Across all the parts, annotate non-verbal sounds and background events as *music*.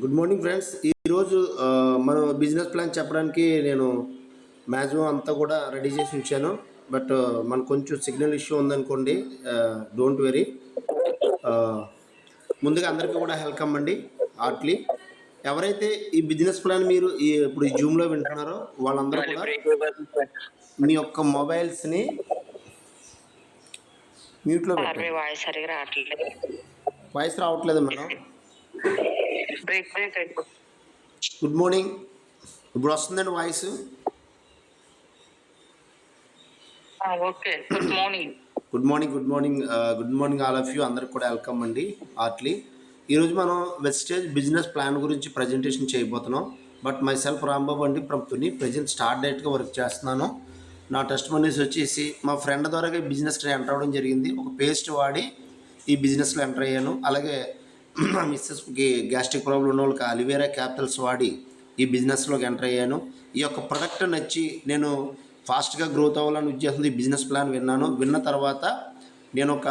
Good morning friends. ఈరోజు మన business plan చెప్పడానికి నేను మ్యాక్సిమం అంతా కూడా రెడీ చేసి ఉంచాను. బట్ మనకు కొంచెం సిగ్నల్ ఇష్యూ ఉందనుకోండి డోంట్ వెరీ. ముందుగా అందరికీ కూడా వెల్కమ్ అండి హార్ట్లీ. ఎవరైతే ఈ బిజినెస్ ప్లాన్ మీరు ఈ ఇప్పుడు ఈ జూమ్లో వింటున్నారో వాళ్ళందరూ కూడా మీ యొక్క మొబైల్స్ని మ్యూట్లో వాయిస్ రావట్లేదు మేడం. బ్రేక్ బ్రేక్ అయిపో గుడ్ మార్నింగ్ ఇప్పుడు వస్తుందండి voice? Okay. Good morning good morning good morning good morning all of you అందరికి కూడా వెల్కమ్ అండి హార్ట్లీ. ఈరోజు మనం వెస్టేజ్ బిజినెస్ ప్లాన్ గురించి ప్రజెంటేషన్ చేయబోతున్నాం. బట్ మై సెల్ఫ్ రాంబాబు అండి ఫ్రమ్ తుని ప్రజెంట్ స్టార్ట్ డేట్గా వర్క్ చేస్తున్నాను. నా టెస్ట్ మనీస్ వచ్చేసి మా ఫ్రెండ్ ద్వారా బిజినెస్ ఎంటర్ అవ్వడం జరిగింది. ఒక పేస్ట్ వాడి ఈ బిజినెస్లో ఎంటర్ అయ్యాను. అలాగే *clears throat* మిస్సెస్కి గ్యాస్ట్రిక్ ప్రాబ్లం ఉన్న వాళ్ళకి అలివేరా క్యాపిటల్స్ వాడి ఈ బిజినెస్లోకి ఎంటర్ అయ్యాను. ఈ యొక్క ప్రొడక్ట్ నచ్చి నేను ఫాస్ట్గా గ్రోత్ అవ్వాలని ఉద్దేశంతో ఈ బిజినెస్ ప్లాన్ విన్నాను. విన్న తర్వాత నేను ఒక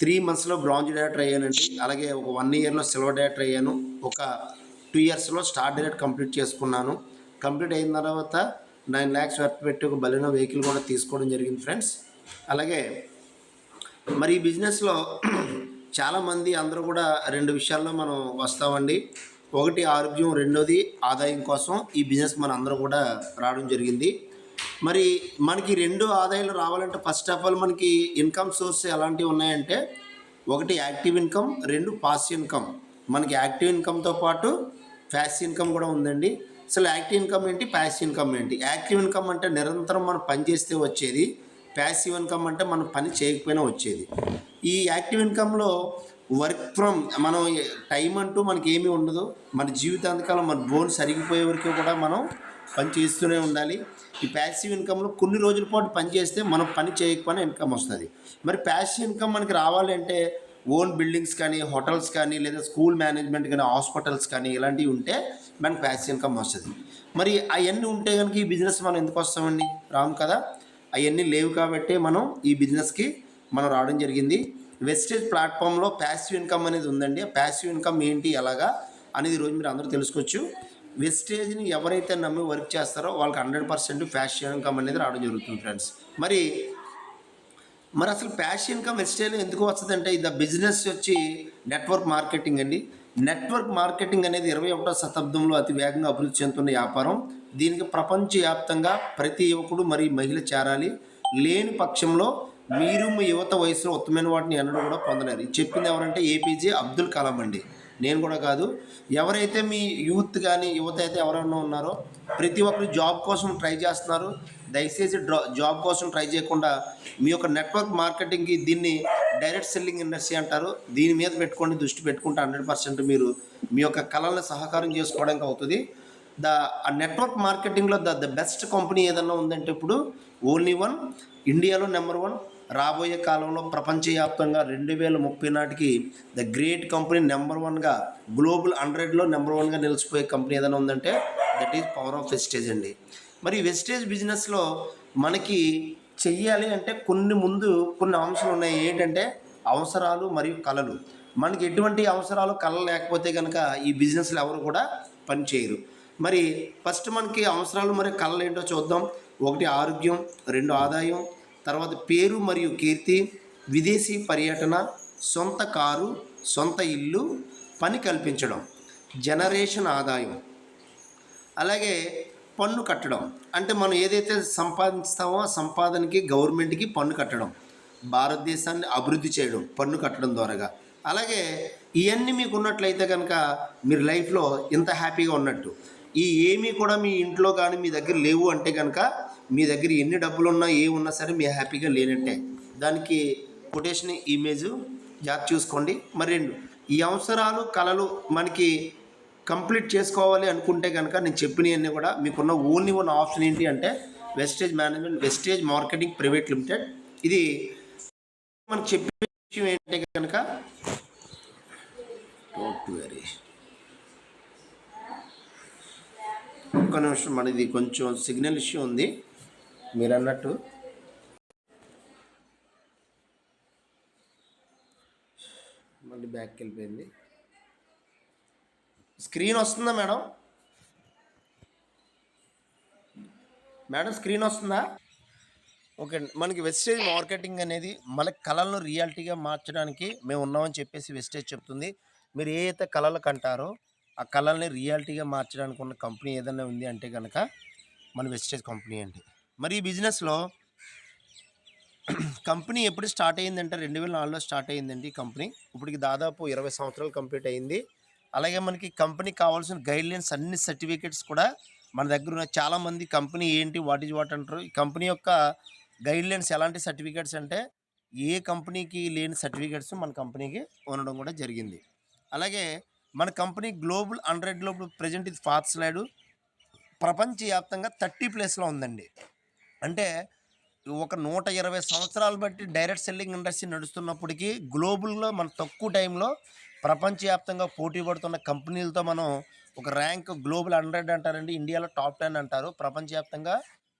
త్రీ మంత్స్లో బ్రాంజ్ డైరెక్టర్ అయ్యానండి. అలాగే ఒక వన్ ఇయర్లో సిల్వర్ డైరెక్టర్ అయ్యాను. ఒక టూ ఇయర్స్లో స్టార్ డైరెక్ట్ కంప్లీట్ చేసుకున్నాను. కంప్లీట్ అయిన తర్వాత నైన్ ల్యాక్స్ వర్త్ పెట్టి ఒక బలిన వెహికల్ కూడా తీసుకోవడం జరిగింది ఫ్రెండ్స్ అలాగే మరి ఈ బిజినెస్లో చాలామంది అందరూ కూడా రెండు విషయాల్లో మనం వస్తామండి. ఒకటి ఆరోగ్యం రెండోది ఆదాయం కోసం ఈ బిజినెస్ మన అందరూ కూడా రావడం జరిగింది. మరి మనకి రెండు ఆదాయాలు రావాలంటే ఫస్ట్ ఆఫ్ ఆల్ మనకి ఇన్కమ్ సోర్స్ ఎలాంటివి ఉన్నాయంటే ఒకటి యాక్టివ్ ఇన్కమ్ రెండు పాస్ ఇన్కమ్. మనకి యాక్టివ్ ఇన్కమ్తో పాటు ఫ్యాస్ ఇన్కమ్ కూడా ఉందండి. అసలు యాక్టివ్ ఇన్కమ్ ఏంటి ప్యాస్ ఇన్కమ్ ఏంటి? యాక్టివ్ ఇన్కమ్ అంటే నిరంతరం మనం పనిచేస్తే వచ్చేది ప్యాసివ్ ఇన్కమ్ అంటే మనం పని చేయకపోయినా వచ్చేది. ఈ యాక్టివ్ ఇన్కమ్లో వర్క్ ఫ్రమ్ మనం టైం అంటూ మనకి ఏమీ ఉండదు. మన జీవితాంతకాలం మన బోన్ సరిగిపోయే వరకు కూడా మనం పని చేస్తూనే ఉండాలి. ఈ ప్యాసివ్ ఇన్కమ్లో కొన్ని రోజుల పాటు పని చేస్తే మనం పని చేయకపోయినా ఇన్కమ్ వస్తుంది. మరి ప్యాసివ్ ఇన్కమ్ మనకి రావాలంటే ఓన్ బిల్డింగ్స్ కానీ హోటల్స్ కానీ లేదా స్కూల్ మేనేజ్మెంట్ కానీ హాస్పిటల్స్ కానీ ఇలాంటివి ఉంటే మనకి ప్యాసివ్ ఇన్కమ్ వస్తుంది. మరి అవన్నీ ఉంటే కనుక ఈ బిజినెస్ మనం ఎందుకు వస్తామండి? రాము కదా. అవన్నీ లేవు కాబట్టి మనం ఈ బిజినెస్కి మనం రావడం జరిగింది. వెస్టేజ్ ప్లాట్ఫామ్లో ప్యాసివ్ ఇన్కమ్ అనేది ఉందండి. ఆ ప్యాసివ్ ఇన్కమ్ ఏంటి ఎలాగా అనేది ఈరోజు మీరు అందరూ తెలుసుకోవచ్చు. వెస్టేజ్ని ఎవరైతే నమ్మి వర్క్ చేస్తారో వాళ్ళకి హండ్రెడ్ పర్సెంట్ ప్యాసివ్ ఇన్కమ్ అనేది రావడం జరుగుతుంది ఫ్రెండ్స్ మరి మరి అసలు ప్యాష్ ఇన్కమ్ వెస్టేజ్ ఎందుకు వస్తుందంటే ఇది బిజినెస్ వచ్చి నెట్వర్క్ మార్కెటింగ్ అండి. నెట్వర్క్ మార్కెటింగ్ అనేది ఇరవై ఒకటో శతాబ్దంలో అతి వేగంగా అభివృద్ధి చెందుతున్న వ్యాపారం. దీనికి ప్రపంచవ్యాప్తంగా ప్రతి యువకుడు మరి మహిళ చేరాలి. లేని పక్షంలో మీరు మీ యువత వయసులో ఉత్తమైన వాటిని ఎన్నడూ కూడా పొందలేరు. చెప్పింది ఎవరంటే ఏపీజే అబ్దుల్ కలాం అండి. నేను కూడా కాదు. ఎవరైతే మీ యూత్ కానీ యువత అయితే ఎవరైనా ఉన్నారో ప్రతి ఒక్కరు జాబ్ కోసం ట్రై చేస్తున్నారు. దయచేసి డ్రా- జాబ్ కోసం ట్రై చేయకుండా మీ యొక్క నెట్వర్క్ మార్కెటింగ్కి దీన్ని డైరెక్ట్ సెల్లింగ్ ఇండస్ట్రీ అంటారు. దీని మీద పెట్టుకోండి దృష్టి పెట్టుకుంటే హండ్రెడ్ పర్సెంట్ మీరు మీ యొక్క కళలను సహకారం చేసుకోవడానికి అవుతుంది. ద ఆ నెట్వర్క్ మార్కెటింగ్లో ద ద బెస్ట్ కంపెనీ ఏదన్నా ఉందంటే ఇప్పుడు ఓన్లీ వన్ ఇండియాలో నెంబర్ వన్ రాబోయే కాలంలో ప్రపంచవ్యాప్తంగా రెండు వేల ముప్పై నాటికి ద గ్రేట్ కంపెనీ నెంబర్ వన్గా గ్లోబల్ హండ్రెడ్లో నెంబర్ వన్గా నిలిచిపోయే కంపెనీ ఏదైనా ఉందంటే that is power of Vestige అండి. మరి వెస్టేజ్ బిజినెస్లో మనకి చెయ్యాలి అంటే కొన్ని ముందు కొన్ని అంశాలు ఉన్నాయి. ఏంటంటే అవసరాలు మరియు కళలు. మనకి ఎటువంటి అవసరాలు కళలు లేకపోతే కనుక ఈ బిజినెస్లు ఎవరు కూడా పని చేయరు. మరి ఫస్ట్ మనకి అవసరాలు మరియు కళలు ఏంటో చూద్దాం. ఒకటి ఆరోగ్యం రెండు ఆదాయం తర్వాత పేరు మరియు కీర్తి విదేశీ పర్యటన సొంత కారు సొంత ఇల్లు పని కల్పించడం జనరేషన్ ఆదాయం. అలాగే పన్ను కట్టడం. అంటే మనం ఏదైతే సంపాదిస్తామో ఆ సంపాదనకి గవర్నమెంట్కి పన్ను కట్టడం. భారతదేశాన్ని అభివృద్ధి చేయడం పన్ను కట్టడం ద్వారాగా. అలాగే ఇవన్నీ మీకు ఉన్నట్లయితే కనుక మీరు లైఫ్లో ఇంత హ్యాపీగా ఉన్నట్టు. ఈ ఏమీ కూడా మీ ఇంట్లో కానీ మీ దగ్గర లేవు అంటే కనుక మీ దగ్గర ఎన్ని డబ్బులు ఉన్నా ఏ ఉన్నా సరే మీ హ్యాపీగా లేనట్టే. దానికి కొటేషన్ ఇమేజ్ జాగ్రత్త చూసుకోండి. మరి రెండు ఈ అవసరాలు కళలు మనకి కంప్లీట్ చేసుకోవాలి అనుకుంటే కనుక నేను చెప్పినవన్నీ కూడా మీకున్న ఓన్లీ ఉన్న ఆప్షన్ ఏంటి అంటే Vestige management Vestige marketing private limited ఇది మనం చెప్పిన విషయం ఏంటంటే కనుక వెరీ ఒక్క నిమిషం మనది కొంచెం సిగ్నల్ ఇష్యూ ఉంది. మీరు అన్నట్టు మళ్ళీ బ్యాక్కి వెళ్ళిపోయింది. స్క్రీన్ వస్తుందా మేడం? మేడం స్క్రీన్ వస్తుందా? ఓకే అండి మనకి వెస్టేజ్ మార్కెటింగ్ అనేది మన కళలను రియాలిటీగా మార్చడానికి మేము ఉన్నామని చెప్పేసి వెస్టేజ్ చెప్తుంది. మీరు ఏ అయితే కళలు కంటారో ఆ కళల్ని రియాలిటీగా మార్చడానికి ఉన్న కంపెనీ ఏదైనా ఉంది అంటే కనుక మన వెస్టేజ్ కంపెనీ అండి. మరి ఈ బిజినెస్లో కంపెనీ ఎప్పుడు స్టార్ట్ అయ్యిందంటే రెండు వేల నాలుగులో స్టార్ట్ అయ్యిందండి ఈ కంపెనీ. ఇప్పటికి దాదాపు ఇరవై సంవత్సరాలు కంప్లీట్ అయ్యింది. అలాగే మనకి కంపెనీకి కావాల్సిన గైడ్లైన్స్ అన్ని సర్టిఫికేట్స్ కూడా మన దగ్గర ఉన్న చాలామంది కంపెనీ ఏంటి వాట్ ఈజ్ వాట్ అంటారు. ఈ కంపెనీ యొక్క గైడ్లైన్స్ ఎలాంటి సర్టిఫికేట్స్ అంటే ఏ కంపెనీకి లేని సర్టిఫికేట్స్ మన కంపెనీకి ఉండడం కూడా జరిగింది. అలాగే మన కంపెనీ గ్లోబల్ హండ్రెడ్లో ఇప్పుడు ప్రజెంట్ ఇది ఫాత్ స్లైడ్. ప్రపంచవ్యాప్తంగా థర్టీ ప్లేస్లో ఉందండి. అంటే ఒక నూట ఇరవై సంవత్సరాలు బట్టి డైరెక్ట్ సెల్లింగ్ ఇండస్ట్రీ నడుస్తున్నప్పటికీ గ్లోబల్లో మన తక్కువ టైంలో ప్రపంచవ్యాప్తంగా పోటీ పడుతున్న కంపెనీలతో మనం ఒక ర్యాంక్ గ్లోబల్ హండ్రెడ్ అంటారండి. ఇండియాలో టాప్ టెన్ అంటారు. ప్రపంచవ్యాప్తంగా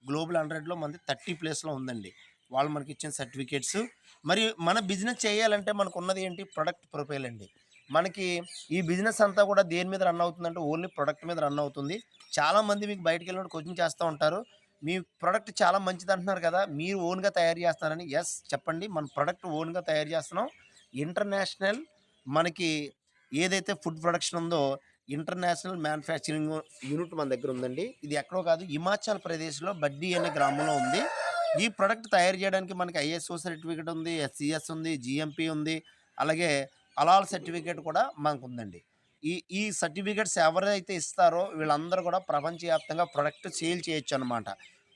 గ్లోబల్ హండ్రెడ్లో మనది థర్టీ ప్లేస్లో ఉందండి. వాళ్ళు మనకి ఇచ్చిన సర్టిఫికేట్స్. మరి మన బిజినెస్ చేయాలంటే మనకు ఉన్నది ఏంటి? ప్రొడక్ట్ ప్రొఫైల్ అండి. మనకి ఈ బిజినెస్ అంతా కూడా దేని మీద రన్ అవుతుందంటే ఓన్లీ ప్రొడక్ట్ మీద రన్ అవుతుంది. చాలామంది మీకు బయటికి వెళ్ళినప్పుడు కోచింగ్ చేస్తూ ఉంటారు. మీ ప్రోడక్ట్ చాలా మంచిది అంటున్నారు కదా మీరు ఓన్గా తయారు చేస్తారని. ఎస్ చెప్పండి. మన ప్రోడక్ట్ ఓన్గా తయారు చేస్తున్నాం. ఇంటర్నేషనల్ మనకి ఏదైతే ఫుడ్ ప్రొడక్షన్ ఉందో ఇంటర్నేషనల్ మ్యానుఫ్యాక్చరింగ్ యూనిట్ మన దగ్గర ఉందండి. ఇది ఎక్కడో కాదు హిమాచల్ ప్రదేశ్లో బడ్డీ అనే గ్రామంలో ఉంది. ఈ ప్రోడక్ట్ తయారు చేయడానికి మనకి ఐఎస్ఓ సర్టిఫికేట్ ఉంది ఎస్సిఎస్ ఉంది జిఎంపి ఉంది అలాగే అలాల్ సర్టిఫికేట్ కూడా మనకు ఉందండి ఈ ఈ సర్టిఫికేట్స్ ఎవరైతే ఇస్తారో వీళ్ళందరూ కూడా ప్రపంచవ్యాప్తంగా ప్రొడక్ట్ సేల్ చేయొచ్చు అనమాట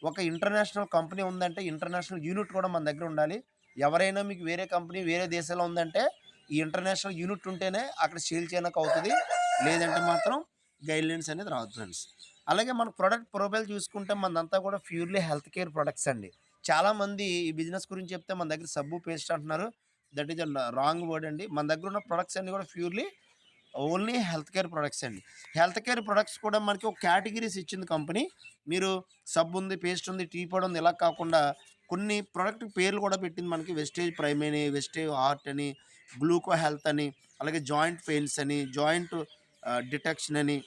ఒక ఇంటర్నేషనల్ కంపెనీ ఉందంటే ఇంటర్నేషనల్ యూనిట్ కూడా మన దగ్గర ఉండాలి. ఎవరైనా మీకు వేరే కంపెనీ వేరే దేశంలో ఉందంటే ఈ ఇంటర్నేషనల్ యూనిట్ ఉంటేనే అక్కడ సేల్ చేయడానికి అవుతుంది. లేదంటే మాత్రం గైడ్లైన్స్ అనేది రాదు ఫ్రెండ్స్ అలాగే మన ప్రొడక్ట్ ప్రొఫైల్ చూసుకుంటే మనదంతా కూడా ప్యూర్లీ హెల్త్ కేర్ ప్రొడక్ట్స్ అండి. చాలామంది ఈ బిజినెస్ గురించి చెప్తే మన దగ్గర సబ్బు పేస్ట్ అంటున్నారు. దట్ ఈజ్ రాంగ్ వర్డ్ అండి. మన దగ్గర ఉన్న ప్రొడక్ట్స్ అన్ని కూడా purely only health care products అండి. హెల్త్ కేర్ ప్రొడక్ట్స్ కూడా మనకి ఒక కేటగిరీస్ ఇచ్చింది కంపెనీ మీరు సబ్ ఉంది పేస్ట్ ఉంది టీ పౌడర్ ఉంది ఇలా కాకుండా కొన్ని ప్రొడక్ట్ పేర్లు కూడా పెట్టింది మనకి వెస్టేజ్ ప్రైమ్ అని వెస్టేజ్ హార్ట్ అని గ్లూకో హెల్త్ అని అలాగే జాయింట్ పెయిన్స్ అని జాయింట్ డిటెక్షన్ అని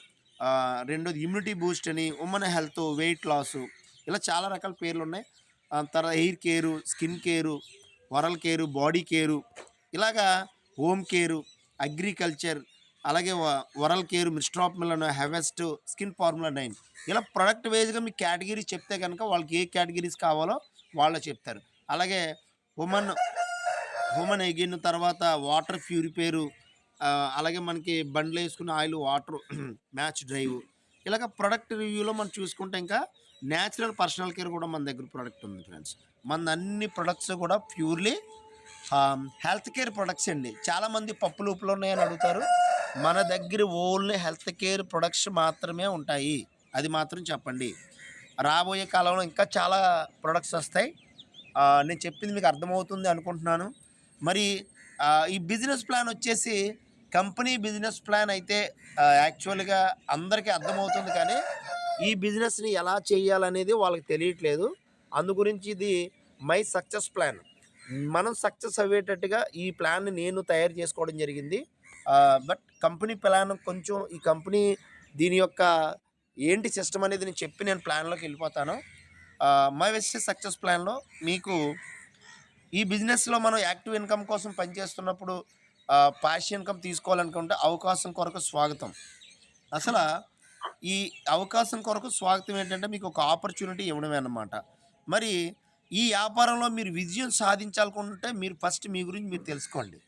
రెండోది ఇమ్యూనిటీ బూస్ట్ అని ఉమెన్ హెల్త్ వెయిట్ లాస్ ఇలా చాలా రకాల పేర్లు ఉన్నాయి తర్వాత hair care skin care oral care body care ఇలాగా హోమ్ కేరు అగ్రికల్చర్ అలాగే వ- వరల్ కేరు మిస్ట్రాప్ మిలన్ హెవెస్ట్ స్కిన్ ఫార్ములా నైన్. ఇలా ప్రొడక్ట్ వైజ్గా మీ కేటగిరీ చెప్తే కనుక వాళ్ళకి ఏ కేటగిరీస్ కావాలో వాళ్ళు చెప్తారు. అలాగే ఉమెన్ ఉమెన్ ఎగిన్ తర్వాత వాటర్ ప్యూరిఫైరు అలాగే మనకి బండ్లు వేసుకున్న ఆయిల్ వాటర్ *clears throat* మ్యాచ్ డ్రైవ్. ఇలాగ ప్రొడక్ట్ రివ్యూలో మనం చూసుకుంటే ఇంకా న్యాచురల్ పర్సనల్ కేర్ కూడా మన దగ్గర ప్రొడక్ట్ ఉంది ఫ్రెండ్స్. మన అన్ని ప్రొడక్ట్స్ కూడా ప్యూర్లీ హెల్త్ కేర్ ప్రొడక్ట్స్ అండి. చాలామంది పప్పు లూపులు ఉన్నాయని అడుగుతారు. మన దగ్గర ఓన్లీ హెల్త్ కేర్ ప్రొడక్ట్స్ మాత్రమే ఉంటాయి. అది మాత్రం చెప్పండి. రాబోయే కాలంలో ఇంకా చాలా ప్రొడక్ట్స్ వస్తాయి. నేను చెప్పింది మీకు అర్థమవుతుంది అనుకుంటున్నాను. మరి ఈ బిజినెస్ ప్లాన్ వచ్చేసి కంపెనీ బిజినెస్ ప్లాన్ అయితే యాక్చువల్గా అందరికీ అర్థమవుతుంది కానీ ఈ బిజినెస్ని ఎలా చేయాలనేది వాళ్ళకి తెలియట్లేదు. అందు గురించి ఇది మై సక్సెస్ ప్లాన్. మనం సక్సెస్ అయ్యేటట్టుగా ఈ ప్లాన్ని నేను తయారు చేసుకోవడం జరిగింది. బట్ కంపెనీ ప్లాన్ కొంచెం ఈ కంపెనీ దీని యొక్క ఏంటి సిస్టమ్ అనేది నేను చెప్పి నేను ప్లాన్లోకి వెళ్ళిపోతాను. మై వెస్ట్ సక్సెస్ ప్లాన్లో మీకు ఈ బిజినెస్లో మనం యాక్టివ్ ఇన్కమ్ కోసం పనిచేస్తున్నప్పుడు ప్యాషన్ ఇన్కమ్ తీసుకోవాలనుకుంటే అవకాశం కొరకు స్వాగతం. అసలు ఈ అవకాశం కొరకు స్వాగతం ఏంటంటే మీకు ఒక ఆపర్చునిటీ ఇవ్వడమే అన్నమాట. మరి ఈ వ్యాపారంలో మీరు విజయం సాధించాలనుకుంటే మీరు ఫస్ట్ మీ గురించి మీరు తెలుసుకోండి.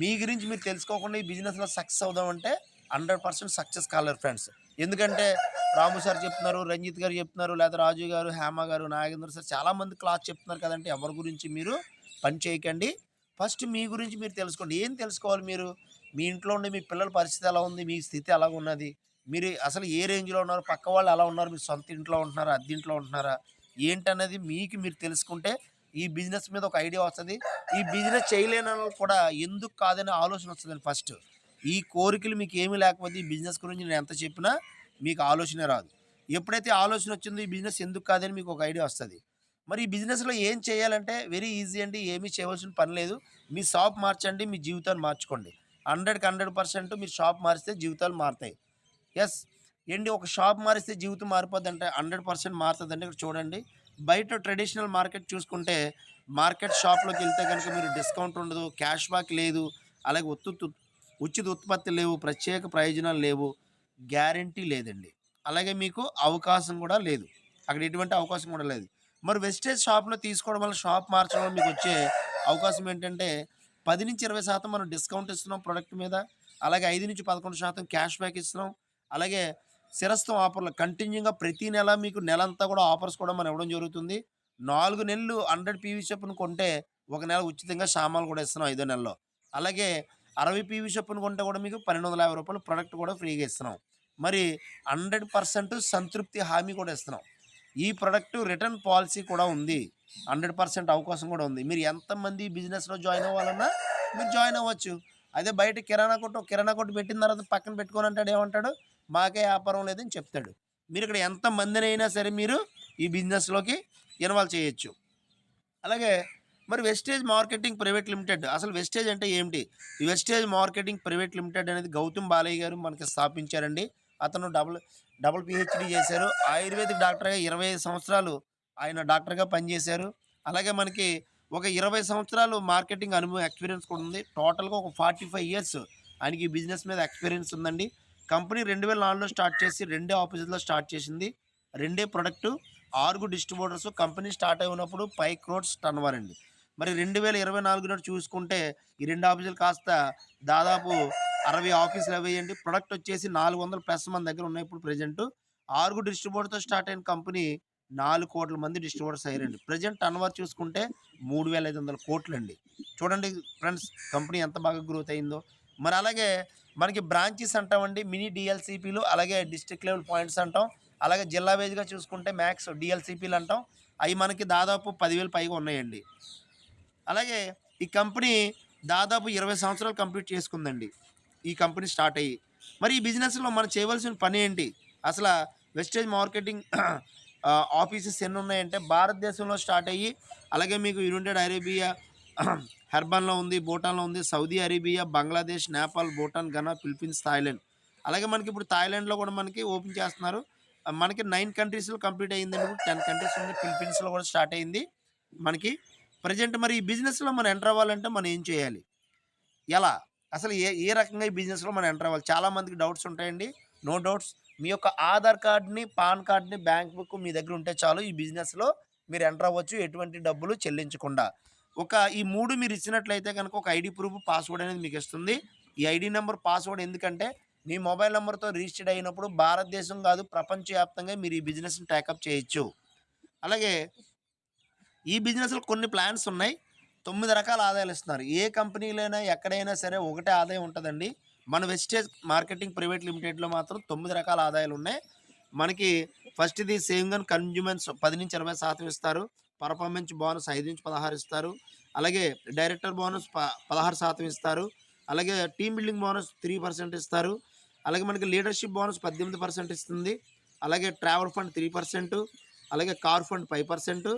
మీ గురించి మీరు తెలుసుకోకుండా ఈ బిజినెస్లో సక్సెస్ అవుదామంటే హండ్రెడ్ పర్సెంట్ సక్సెస్ కాలేరు ఫ్రెండ్స్ ఎందుకంటే రాము సార్ చెప్తున్నారు రంజిత్ గారు చెప్తున్నారు లేదా రాజు గారు హేమ గారు నాగేంద్ర సార్ చాలామంది క్లాస్ చెప్తున్నారు కదంటే ఎవరి గురించి మీరు పని చేయకండి. ఫస్ట్ మీ గురించి మీరు తెలుసుకోండి. ఏం తెలుసుకోవాలి మీరు? మీ ఇంట్లో ఉండే మీ పిల్లల పరిస్థితి ఎలా ఉంది? మీ స్థితి ఎలా ఉన్నది? మీరు అసలు ఏ రేంజ్లో ఉన్నారు? పక్క వాళ్ళు ఎలా ఉన్నారు? మీరు సొంత ఇంట్లో ఉంటున్నారా? అద్దె ఇంట్లో ఉంటున్నారా? ఏంటనేది మీకు మీరు తెలుసుకుంటే ఈ బిజినెస్ మీద ఒక ఐడియా వస్తుంది. ఈ బిజినెస్ చేయలేని కూడా ఎందుకు కాదనే ఆలోచన వస్తుంది ఫస్ట్. ఈ కోరికలు మీకు ఏమీ లేకపోతే ఈ బిజినెస్ గురించి నేను ఎంత చెప్పినా మీకు ఆలోచనే రాదు. ఎప్పుడైతే ఆలోచన వచ్చిందో ఈ బిజినెస్ ఎందుకు కాదని మీకు ఒక ఐడియా వస్తుంది. మరి ఈ బిజినెస్లో ఏం చేయాలంటే వెరీ ఈజీ అండి ఏమీ చేయవలసిన పని లేదు. మీ షాప్ మార్చండి మీ జీవితాన్ని మార్చుకోండి. హండ్రెడ్కి హండ్రెడ్ పర్సెంట్ మీరు షాప్ మారిస్తే జీవితాలు మారుతాయి. ఎస్ ఏంటి ఒక షాప్ మారిస్తే జీవితం మారిపోద్ది అంటే హండ్రెడ్ పర్సెంట్ మారుతుందండి ఇక్కడ చూడండి. బయట ట్రెడిషనల్ మార్కెట్ చూసుకుంటే మార్కెట్ షాప్లోకి వెళ్తే కనుక మీరు డిస్కౌంట్ ఉండదు క్యాష్ బ్యాక్ లేదు అలాగే ఉత్తు ఉచిత ఉత్పత్తి లేవు ప్రత్యేక ప్రయోజనాలు లేవు. గ్యారంటీ లేదండి. అలాగే మీకు అవకాశం కూడా లేదు. అక్కడ ఎటువంటి అవకాశం కూడా లేదు. మరి వెస్టేజ్ షాప్లో తీసుకోవడం వల్ల షాప్ మార్చడం వల్ల మీకు వచ్చే అవకాశం ఏంటంటే పది నుంచి ఇరవై శాతం మనం డిస్కౌంట్ ఇస్తున్నాం ప్రొడక్ట్ మీద. అలాగే ఐదు నుంచి పదకొండు శాతం క్యాష్ బ్యాక్ ఇస్తున్నాం. అలాగే శిరస్థం ఆఫర్లు కంటిన్యూగా ప్రతి నెల మీకు నెలంతా కూడా ఆఫర్స్ కూడా మనం ఇవ్వడం జరుగుతుంది. నాలుగు నెలలు హండ్రెడ్ పీవీ చొప్పున కొంటే ఒక నెల ఉచితంగా సామాన్లు కూడా ఇస్తున్నాం ఐదో నెలలో. అలాగే అరవై పీవీ చొప్పున కొంటే కూడా మీకు పన్నెండు వందల యాభై రూపాయలు ప్రొడక్ట్ కూడా ఫ్రీగా ఇస్తున్నాం. మరి హండ్రెడ్ పర్సెంట్ సంతృప్తి హామీ కూడా ఇస్తున్నాం. ఈ ప్రొడక్ట్ రిటర్న్ పాలసీ కూడా ఉంది. హండ్రెడ్ పర్సెంట్ అవకాశం కూడా ఉంది. మీరు ఎంతమంది బిజినెస్లో జాయిన్ అవ్వాలన్నా మీరు జాయిన్ అవ్వచ్చు. అదే బయట కిరాణా కొట్టు కిరాణా కొట్టు పెట్టిన తర్వాత పక్కన పెట్టుకొని అంటాడు ఏమంటాడు? మాకే వ్యాపారం లేదని చెప్తాడు. మీరు ఇక్కడ ఎంతమందినైనా సరే మీరు ఈ బిజినెస్లోకి ఇన్వాల్వ్ చేయొచ్చు. అలాగే మరి వెస్టేజ్ మార్కెటింగ్ ప్రైవేట్ లిమిటెడ్ అసలు వెస్టేజ్ అంటే ఏమిటి? ఈ వెస్టేజ్ మార్కెటింగ్ ప్రైవేట్ లిమిటెడ్ అనేది గౌతమ్ బాలయ్య గారు మనకి స్థాపించారండి. అతను డబుల్ డబుల్ పిహెచ్డి చేశారు. ఆయుర్వేదిక్ డాక్టర్గా ఇరవై ఐదు సంవత్సరాలు ఆయన డాక్టర్గా పనిచేశారు. అలాగే మనకి ఒక ఇరవై సంవత్సరాలు మార్కెటింగ్ అనుభవం ఎక్స్పీరియన్స్ కూడా ఉంది. టోటల్గా ఒక ఫార్టీ ఫైవ్ ఇయర్స్ ఆయనకి బిజినెస్ మీద ఎక్స్పీరియన్స్ ఉందండి. కంపెనీ రెండు వేల నాలుగులో స్టార్ట్ చేసి రెండే ఆఫీసులో స్టార్ట్ చేసింది. రెండే ప్రొడక్టు ఆరుగు డిస్ట్రిబ్యూటర్స్. కంపెనీ స్టార్ట్ అయినప్పుడు ఫైవ్ క్రోడ్స్ టర్నవర్ అండి. మరి రెండు వేల ఇరవై నాలుగు చూసుకుంటే ఈ రెండు ఆఫీసులు కాస్త దాదాపు అరవై ఆఫీసులు అవేయండి ప్రొడక్ట్ వచ్చేసి నాలుగు వందల ప్లస్ మన దగ్గర ఉన్నాయి ఇప్పుడు ప్రజెంట్. ఆరుగు డిస్ట్రిబ్యూటర్తో స్టార్ట్ అయిన కంపెనీ నాలుగు కోట్ల మంది డిస్ట్రిబ్యూటర్స్ అయ్యారండి. ప్రజెంట్ టర్నవర్ చూసుకుంటే మూడు వేల ఐదు వందల కోట్లు అండి చూడండి ఫ్రెండ్స్ కంపెనీ ఎంత బాగా గ్రోత్ అయిందో. మరి అలాగే మనకి బ్రాంచెస్ అంటామండి మినీ డిఎల్సిపిలు అలాగే డిస్ట్రిక్ట్ లెవెల్ పాయింట్స్ అంటాం. అలాగే జిల్లా వేజ్గా చూసుకుంటే మ్యాక్స్ డిఎల్సిపిలు అంటాం. అవి మనకి దాదాపు పదివేలు పైగా ఉన్నాయండి. అలాగే ఈ కంపెనీ దాదాపు ఇరవై సంవత్సరాలు కంప్లీట్ చేసుకుందండి. ఈ కంపెనీ స్టార్ట్ అయ్యి. మరి ఈ బిజినెస్లో మనం చేయవలసిన పని ఏంటి? అసలు వెస్టేజ్ మార్కెటింగ్ *clears throat* ఆఫీసెస్ ఎన్ని ఉన్నాయంటే భారతదేశంలో స్టార్ట్ అయ్యి అలాగే మీకు యునైటెడ్ అరేబియా *clears throat* హెర్బన్లో ఉంది భూటాన్లో ఉంది Saudi Arabia Bangladesh Nepal Bhutan Ghana Philippines Thailand. అలాగే మనకి ఇప్పుడు థాయిలాండ్లో కూడా మనకి ఓపెన్ చేస్తున్నారు. మనకి నైన్ కంట్రీస్లో కంప్లీట్ అయ్యింది టెన్ కంట్రీస్ ఉంది ఫిలిపీన్స్లో కూడా స్టార్ట్ అయింది మనకి. ప్రజెంట్ మరి ఈ బిజినెస్లో మనం ఎంటర్ అవ్వాలంటే మనం ఏం చేయాలి? ఎలా? అసలు ఏ ఏ రకంగా ఈ బిజినెస్లో మనం ఎంటర్ అవ్వాలి? చాలామందికి డౌట్స్ ఉంటాయండి. No doubts. మీ యొక్క ఆధార్ కార్డ్ని పాన్ కార్డ్ని బ్యాంక్ బుక్ మీ దగ్గర ఉంటే చాలు ఈ బిజినెస్లో మీరు ఎంటర్ అవ్వచ్చు. ఎటువంటి డబ్బులు చెల్లించకుండా. ఒక ఈ మూడు మీరు ఇచ్చినట్లయితే కనుక ఒక ఐడి ప్రూఫ్ పాస్వర్డ్ అనేది మీకు ఇస్తుంది. ఈ ఐడి నెంబర్ పాస్వర్డ్ ఎందుకంటే మీ మొబైల్ నెంబర్తో రిజిస్టర్డ్ అయినప్పుడు భారతదేశం కాదు ప్రపంచవ్యాప్తంగా మీరు ఈ బిజినెస్ని టేకప్ చేయొచ్చు. అలాగే ఈ బిజినెస్లో కొన్ని ప్లాన్స్ ఉన్నాయి. తొమ్మిది రకాల ఆదాయాలు ఇస్తున్నారు. ఏ కంపెనీలైనా ఎక్కడైనా సరే ఒకటే ఆదాయం ఉంటుందండి. మన వెస్టేజ్ మార్కెటింగ్ ప్రైవేట్ లిమిటెడ్లో మాత్రం తొమ్మిది రకాల ఆదాయాలు ఉన్నాయి. మనకి ఫస్ట్ ఇది సేవింగ్ అండ్ కన్జ్యూమెన్స్ పది నుంచి ఇరవై శాతం ఇస్తారు. పర్ఫార్మెన్స్ బోనస్ ఐదు నుంచి పదహారు ఇస్తారు. అలాగే డైరెక్టర్ బోనస్ ప పదహారు శాతం ఇస్తారు. అలాగే team building bonus three percent ఇస్తారు. అలాగే మనకి లీడర్షిప్ బోనస్ పద్దెనిమిది పర్సెంట్ ఇస్తుంది. అలాగే ట్రావెల్ ఫండ్ త్రీ పర్సెంట్. అలాగే car fund five percent.